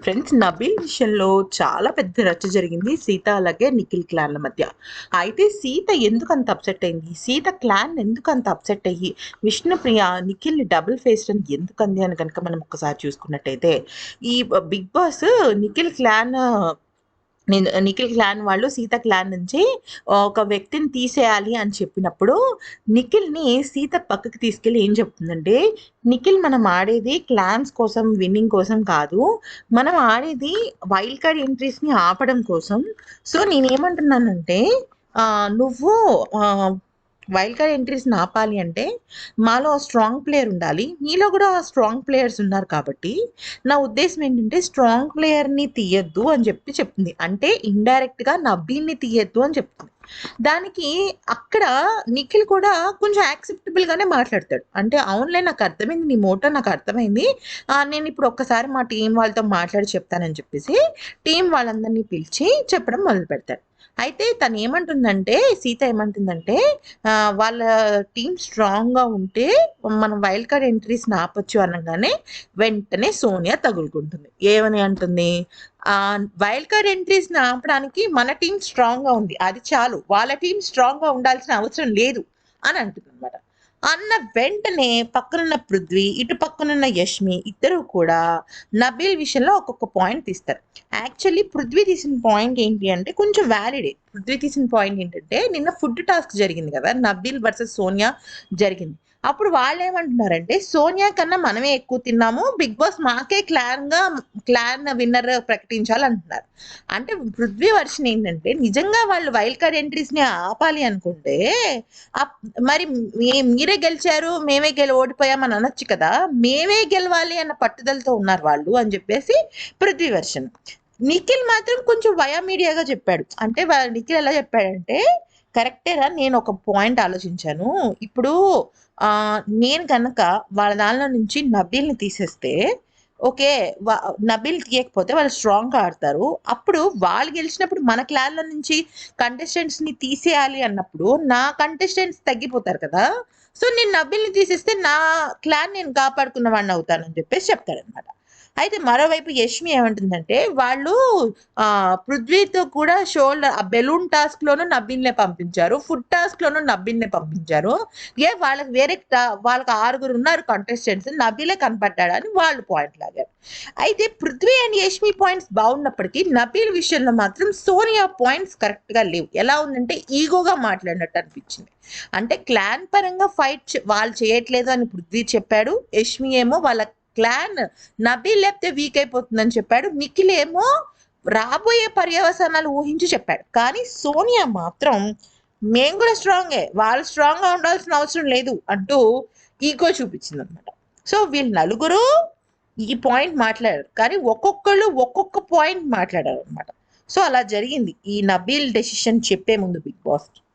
Friends Nabeel విషయంలో చాలా పెద్ద రచ్చ జరిగింది సీత అలాగే నిఖిల్ క్లాన్ల మధ్య. అయితే సీత ఎందుకు అంత అప్సెట్ అయింది? సీత క్లాన్ ఎందుకు అంత అప్సెట్ అయ్యి? విష్ణుప్రియ నిఖిల్ని డబుల్ ఫేస్డ్ అని ఎందుకు అంది? అని కనుక మనం ఒకసారి చూసుకున్నట్టయితే ఈ big boss Nikhil clan Nikhil clan వాళ్ళు సీత క్లాన్ నుంచి ఒక వ్యక్తిని తీసేయాలి అని చెప్పినప్పుడు నిఖిల్ని సీత పక్కకి తీసుకెళ్ళి ఏం చెప్తుందంటే నిఖిల్ మనం ఆడేది క్లాన్స్ కోసం విన్నింగ్ కోసం కాదు. మనం ఆడేది వైల్డ్ కార్డ్ ఎంట్రీస్ని ఆపడం కోసం. సో నేనేమంటున్నానంటే నువ్వు వైల్డ్ కార్డ్ ఎంట్రీస్ని ఆపాలి అంటే మాలో స్ట్రాంగ్ ప్లేయర్ ఉండాలి. మీలో కూడా స్ట్రాంగ్ ప్లేయర్స్ ఉన్నారు కాబట్టి నా ఉద్దేశం ఏంటంటే స్ట్రాంగ్ ప్లేయర్ని తీయద్దు అని చెప్పి చెప్తుంది. అంటే ఇండైరెక్ట్గా నబ్బీని తీయద్దు అని చెప్తుంది. దానికి అక్కడ నిఖిల్ కూడా కొంచెం యాక్సెప్టబుల్గానే మాట్లాడతాడు. అంటే అవునులే నాకు అర్థమైంది నీ మోటో నాకు అర్థమైంది. నేను ఇప్పుడు ఒక్కసారి మా టీం వాళ్ళతో మాట్లాడి చెప్తానని చెప్పేసి టీం వాళ్ళందరినీ పిలిచి చెప్పడం మొదలు పెడతాడు అయితే తను ఏమంటుందంటే సీత ఏమంటుందంటే వాళ్ళ టీం స్ట్రాంగ్గా ఉంటే మనం వైల్డ్ కార్డ్ ఎంట్రీస్ ఆపొచ్చు అనగానే వెంటనే సోనియా తగులుకుంటుంది. ఏమని అంటుంది? వైల్డ్ కార్డ్ ఎంట్రీస్ ఆపడానికి మన టీం స్ట్రాంగ్గా ఉంది. అది చాలు. వాళ్ళ టీం స్ట్రాంగ్గా ఉండాల్సిన అవసరం లేదు అని అంటుంది అనమాట అన్న వెంటనే పక్కనున్న పృథ్వీ ఇటు పక్కనున్న యష్మి ఇద్దరు కూడా నబీల్ విషయంలో ఒక్కొక్క పాయింట్ తీస్తారు. యాక్చువల్లీ పృథ్వీ తీసిన పాయింట్ ఏంటి అంటే కొంచెం వ్యాలిడే పృథ్వీ తీసిన పాయింట్ ఏంటంటే నిన్న ఫుడ్ టాస్క్ జరిగింది కదా నబీల్ వర్సెస్ సోనియా జరిగింది. అప్పుడు వాళ్ళు ఏమంటున్నారంటే సోనియా కన్నా మనమే ఎక్కువ తిన్నాము బిగ్ బాస్ మాకే క్లాన్గా క్లాన్ విన్నర్ ప్రకటించాలి అంటున్నారు అంటే పృథ్వీ వర్షన్ ఏంటంటే నిజంగా వాళ్ళు వైల్డ్ కార్డ్ ఎంట్రీస్ని ఆపాలి అనుకుంటే మరి మీరే గెలిచారు మేమే గెలి ఓడిపోయామని అనొచ్చు కదా మేమే గెలవాలి అన్న పట్టుదలతో ఉన్నారు వాళ్ళు అని చెప్పేసి పృథ్వీ వర్షన్. నిఖిల్ మాత్రం కొంచెం వయా మీడియాగా చెప్పాడు. అంటే నిఖిల్ ఎలా చెప్పాడంటే కరెక్టేరా నేను ఒక పాయింట్ ఆలోచించాను. ఇప్పుడు నేను కనుక వాళ్ళ దానిలో నుంచి నబీల్ని తీసేస్తే ఓకే నబీల్ తీయకపోతే వాళ్ళు స్ట్రాంగ్గా ఆడతారు. అప్పుడు వాళ్ళు గెలిచినప్పుడు మన క్లాన్లో నుంచి కంటెస్టెంట్స్ని తీసేయాలి అన్నప్పుడు నా కంటెస్టెంట్స్ తగ్గిపోతారు కదా. సో నేను నబీల్ని తీసేస్తే నా క్లాన్ నేను కాపాడుకున్న వాడిని అవుతానని చెప్పేసి చెప్తారనమాట అయితే మరోవైపు యష్మి ఏమంటుందంటే వాళ్ళు పృథ్వీతో కూడా షోల్డర్ ఆ బెలూన్ టాస్క్లోనూ నబ్బిన్నే పంపించారు ఫుడ్ టాస్క్లోనూ నబ్బిన్నే పంపించారు. ఏ వాళ్ళకి వేరే వాళ్ళకి ఆరుగురు ఉన్నారు కంటెస్టెంట్స్ నబీలే కనపడ్డాడని వాళ్ళు పాయింట్ లాగారు. అయితే పృథ్వీ అండ్ యష్మి పాయింట్స్ బాగున్నప్పటికీ నబీల్ విషయంలో మాత్రం సోనియా పాయింట్స్ కరెక్ట్గా లేవు. ఎలా ఉందంటే ఈగోగా మాట్లాడినట్టు అనిపించింది. అంటే క్లాన్ పరంగా ఫైట్ వాళ్ళు చేయట్లేదు అని పృథ్వీ చెప్పాడు. యష్మి ఏమో వాళ్ళ క్లాన్ నబీ లేకపోతే వీక్ అయిపోతుందని చెప్పాడు. నిఖిలేమో రాబోయే పర్యవసానాలు ఊహించి చెప్పాడు. కానీ సోనియా మాత్రం మేము కూడా స్ట్రాంగే వాళ్ళు స్ట్రాంగ్గా ఉండాల్సిన అవసరం లేదు అంటూ ఈగో చూపించింది అనమాట సో వీళ్ళు నలుగురు ఈ పాయింట్ మాట్లాడారు. కానీ ఒక్కొక్కళ్ళు ఒక్కొక్క పాయింట్ మాట్లాడారు అనమాట సో అలా జరిగింది. ఈ నబీల్ డెసిషన్ చెప్పే ముందు బిగ్ బాస్కి